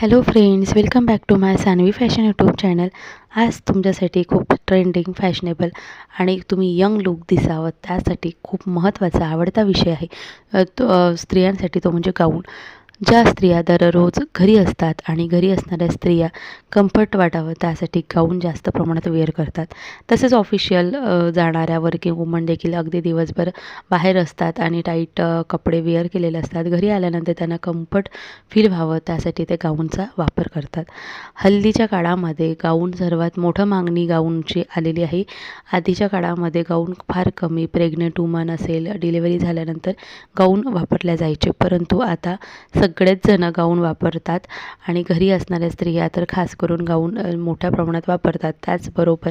Hello friends welcome back to my Sanvi fashion YouTube channel आज तुमच्यासाठी खूप trending fashionable आणि तुम्ही यंग लुक दिसावं त्यासाठी खूप महत्त्वाचा आवडता विषय आहे. तो स्त्रियांसाठी तो म्हणजे गाऊन ज्या स्त्रिया दररोज घरी असतात आणि घरी असणाऱ्या स्त्रिया कम्फर्ट वाटावं त्यासाठी गाऊन जास्त प्रमाणात वेअर करतात. तसेच ऑफिशियल जाणाऱ्या वर्किंग वुमन देखील अगदी दिवसभर बाहेर असतात आणि टाईट कपडे वेअर केलेले असतात. घरी आल्यानंतर त्यांना कम्फर्ट फील व्हावं त्यासाठी ते गाऊनचा वापर करतात. हल्लीच्या काळामध्ये गाऊन सर्वात मोठं मागणी गाऊनची आलेली आहे. आधीच्या काळामध्ये गाऊन फार कमी प्रेग्नेंट वुमन असेल डिलिव्हरी झाल्यानंतर गाऊन वापरल्या जायचे. परंतु आता सगळेच जणं गाऊन वापरतात आणि घरी असणाऱ्या स्त्रिया तर खास करून गाऊन मोठ्या प्रमाणात वापरतात. त्याचबरोबर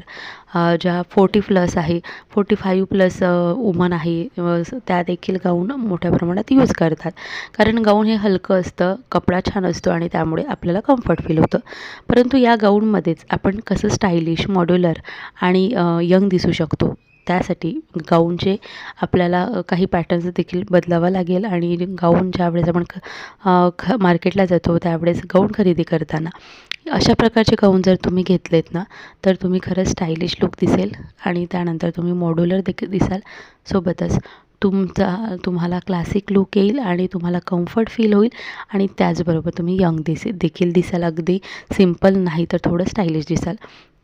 ज्या फोर्टी प्लस आहे फोर्टी फाईव्ह प्लस वुमन आहे स- त्या देखील गाऊन मोठ्या प्रमाणात यूज करतात. कारण गाऊन हे हलकं असतं कपडा छान असतो आणि त्यामुळे आपल्याला कम्फर्ट फील होतं. परंतु या गाऊनमध्येच आपण कसं स्टायलिश मॉड्युलर आणि यंग दिसू शकतो? त्यासाठी गाऊनचे आपल्याला काही पॅटर्न्स देखील बदलावा लागेल आणि गाऊन ज्यावेळेस आपण ख ख मार्केटला जातो त्यावेळेस गाऊन खरेदी करताना. अशा प्रकारचे गाऊन जर तुम्ही घेतलेत ना तर तुम्ही खरंच स्टायलिश लुक दिसेल आणि त्यानंतर तुम्ही मॉड्युलर देखील दिसाल सोबतच. तुमचा तुम्हाला क्लासिक लुक येईल आणि तुम्हाला कम्फर्ट फील होईल. आणि त्याचबरोबर तुम्ही यंग दिसे देखील दिसाल. अगदी सिंपल नाही तर थोडं स्टायलिश दिसाल.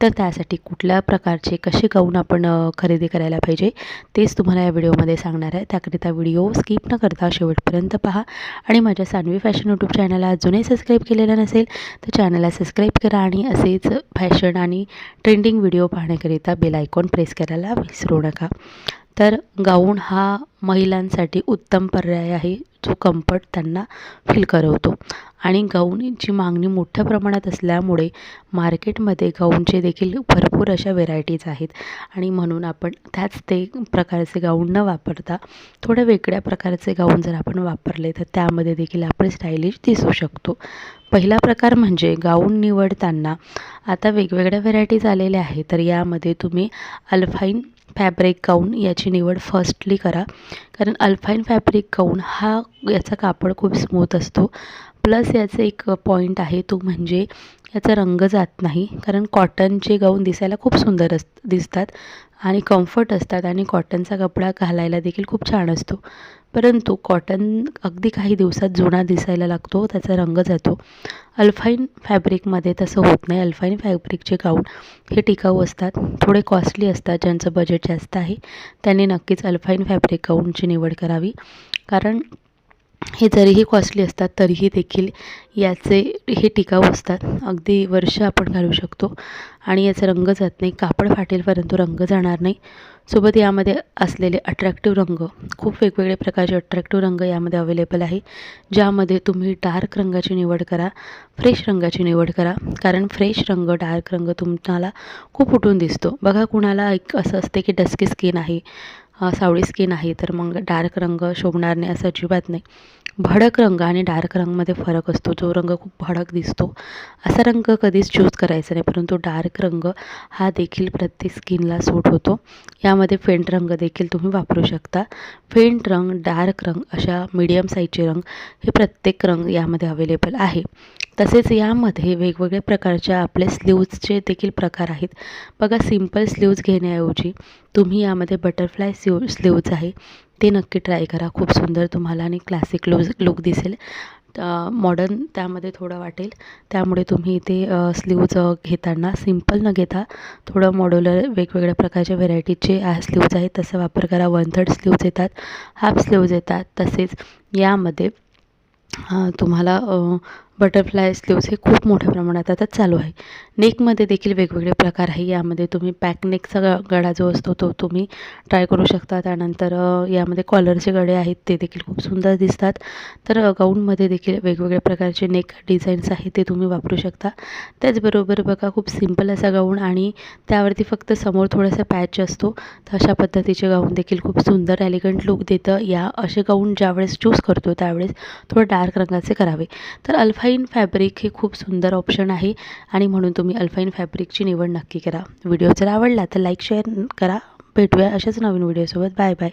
तर त्यासाठी कुठल्या प्रकारचे कसे गाऊन आपण खरेदी करायला पाहिजे तेच तुम्हाला या व्हिडिओमध्ये सांगणार आहे. त्याकरिता व्हिडिओ स्किप न करता शेवटपर्यंत पहा. आणि माझ्या सानवी फॅशन यूट्यूब चॅनलला अजूनही सबस्क्राईब केलेलं नसेल तर चॅनलला सबस्क्राईब करा आणि असेच फॅशन आणि ट्रेंडिंग व्हिडिओ पाहण्याकरिता बेल आयकॉन प्रेस करायला विसरू नका. तर गाऊन हा महिलांसाठी उत्तम पर्याय आहे जो कम्फर्ट त्यांना फील करवतो. आणि गाऊनची मागणी मोठ्या प्रमाणात असल्यामुळे मार्केटमध्ये गाऊनचे देखील भरपूर अशा व्हेरायटीज आहेत. आणि म्हणून आपण त्याच ते प्रकारचे गाऊन न वापरता थोड्या वेगळ्या प्रकारचे गाऊन जर आपण वापरले तर त्यामध्ये देखील आपण स्टायलिश दिसू शकतो. पहिला प्रकार म्हणजे गाऊन निवडताना आता वेगवेगळ्या व्हेरायटीज आलेल्या आहेत तर यामध्ये तुम्ही अल्फाईन फॅब्रिक गाऊन याची निवड फर्स्टली करा. कारण अल्फाईन फॅब्रिक गाऊन हा याचा कापड खूप स्मूथ असतो. प्लस याचं एक पॉईंट आहे तो म्हणजे याचा रंग जात नाही. कारण कॉटनचे गाऊन दिसायला खूप सुंदर अस दिसतात. आणि कम्फर्ट असतात. आणि कॉटनचा कपडा घालायला देखील खूप छान असतो. परंतु कॉटन अगदी काही दिवसात जुना दिसायला लागतो त्याचा रंग जातो. अल्फाईन फॅब्रिकमध्ये तसं होत नाही. अल्फाईन फॅब्रिकचे गाऊन हे टिकाऊ असतात थोडे कॉस्टली असतात ज्यांचं बजेट जास्त आहे. त्यांनी नक्कीच अल्फाईन फॅब्रिक गाऊनची निवड करावी. कारण हे जरीही कॉस्टली असतात तरीही देखील याचे हे टिकाऊ असतात. अगदी वर्ष आपण घालू शकतो. आणि याचा रंग जात नाही. कापड फाटेल परंतु रंग जाणार नाही. सोबत यामध्ये असलेले अट्रॅक्टिव्ह रंग खूप वेगवेगळे प्रकारचे अट्रॅक्टिव्ह रंग यामध्ये अवेलेबल आहे. ज्यामध्ये तुम्ही डार्क रंगाची निवड करा फ्रेश रंगाची निवड करा. कारण फ्रेश रंग डार्क रंग तुम्हाला खूप उठून दिसतो. बघा कुणाला एक असं असते की डस्की स्किन आहे. सावळी स्किन आहे तर मग डार्क रंग शोभणार नाही असं अजिबात नाही. भडक रंग आणि डार्क रंगमध्ये फरक असतो. जो रंग खूप भडक दिसतो असा रंग कधीच चूज करायचा नाही परंतु डार्क रंग हा देखील प्रत्येक स्किनला सूट होतो. यामध्ये फेंट रंग देखील तुम्ही वापरू शकता. फेंट रंग डार्क रंग अशा मीडियम साईजचे रंग हे प्रत्येक रंग यामध्ये अवेलेबल आहे. तसेच यामध्ये वेगवेगळ्या प्रकारच्या आपले स्लीव्जचे देखील प्रकार आहेत. बघा सिंपल स्लीव्ज घेण्याऐवजी तुम्ही यामध्ये बटरफ्लाय स्लीव स्लीव्ज आहे. ते नक्की ट्राय करा. खूप सुंदर तुम्हाला आणि क्लासिक लूज लुक दिसेल. मॉडर्न त्यामध्ये थोडं वाटेल. त्यामुळे तुम्ही ते स्लीव्ज घेताना सिंपल न घेता थोडं मॉड्युलर वेगवेगळ्या प्रकारच्या व्हेरायटीचे स्लीव्ज आहेत. तसा वापर करा. वन थर्ड स्लीव्ज येतात हाफ स्लीव्ज येतात. तसेच यामध्ये तुम्हाला बटरफ्लाय स्लीव्स हे खूप मोठ्या प्रमाणात आता चालू आहे. नेकमध्ये देखील वेगवेगळे प्रकार आहे. यामध्ये तुम्ही पॅकनेकचा ग गळा जो असतो तो तुम्ही ट्राय करू शकता. त्यानंतर यामध्ये कॉलरचे गळे आहेत ते देखील खूप सुंदर दिसतात. तर गाऊनमध्ये देखील वेगवेगळ्या प्रकारचे नेक डिझाईन्स आहेत ते तुम्ही वापरू शकता. त्याचबरोबर बघा खूप सिंपल असा गाऊन आणि त्यावरती फक्त समोर थोडासा पॅच असतो. तर अशा पद्धतीचे गाऊन देखील खूप सुंदर एलिगंट लुक देतं. या असे गाऊन ज्यावेळेस चूज करतो त्यावेळेस थोडं डार्क रंगाचे करावे. तर अल्फा अल्फाईन फॅब्रिक हे खूप सुंदर ऑप्शन आहे आणि म्हणून तुम्ही अल्फाईन फॅब्रिकची निवड नक्की करा. व्हिडिओ जर आवडला तर लाईक शेअर करा. भेटूया अशाच नवीन व्हिडिओसोबत. Bye bye.